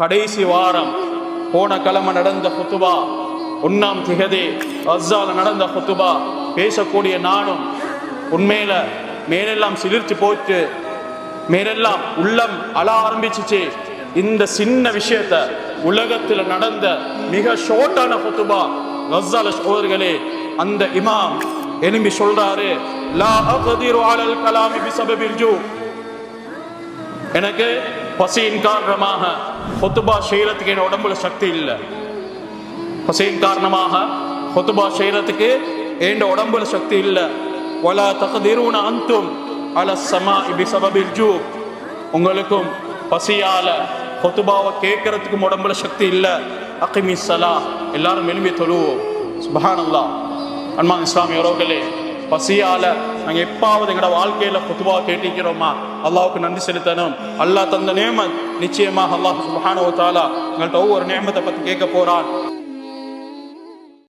கடைசி வாரம் போன கிழமை நடந்த ஹுத்துபா ஒன்னாம் திகதே அஸ்ஸால நடந்த ஹுத்துபா பேசக்கூடிய நானும் உண்மையில மேலெல்லாம் சிலிர்த்து போட்டு மேலெல்லாம் உள்ளம் அழ ஆரம்பிச்சிச்சு. இந்த சின்ன விஷயத்த உலகத்துல நடந்த மிக ஷோர்ட்டான ஹுத்துபா கஸ்ஸால சோதர்களே அந்த இமாம் எழும்பி சொல்றாரு லா அகதிரு அலல் கலாமி பிசபபில் ஜூ. எனக்கு பசியின் காரணமாக ஹொத்துபா செய்யறதுக்கு என் உடம்புல சக்தி இல்லை. பசியின் காரணமாக ஹொத்துபா செய்யறதுக்கு என் உடம்புல சக்தி இல்லை. ஒல தகதிரூன அந்தும் அல சமா இபி சபபில் ஜூ உங்களுக்கும் பசியால ஹொத்துபாவை கேட்கறதுக்கும் உடம்புல சக்தி இல்லை. அக்கிமி சலா எல்லாரும் எழுப்பி தொழுவோம். சுபஹானல்லாஹ். அன்மான் இஸ்லாமிய உறவுகளே பசியால நாங்கள் எப்பாவது எங்களோட வாழ்க்கையில பொதுவாக கேட்டிருக்கிறோமா? அல்லாவுக்கு நன்றி செலுத்தணும். அல்லாஹ் தந்த நேமன் நிச்சயமாக அல்லாஹ் சுபஹானஹு தாலா எங்கள்கிட்ட ஒவ்வொரு நேமத்தை பற்றி கேட்க போறான்.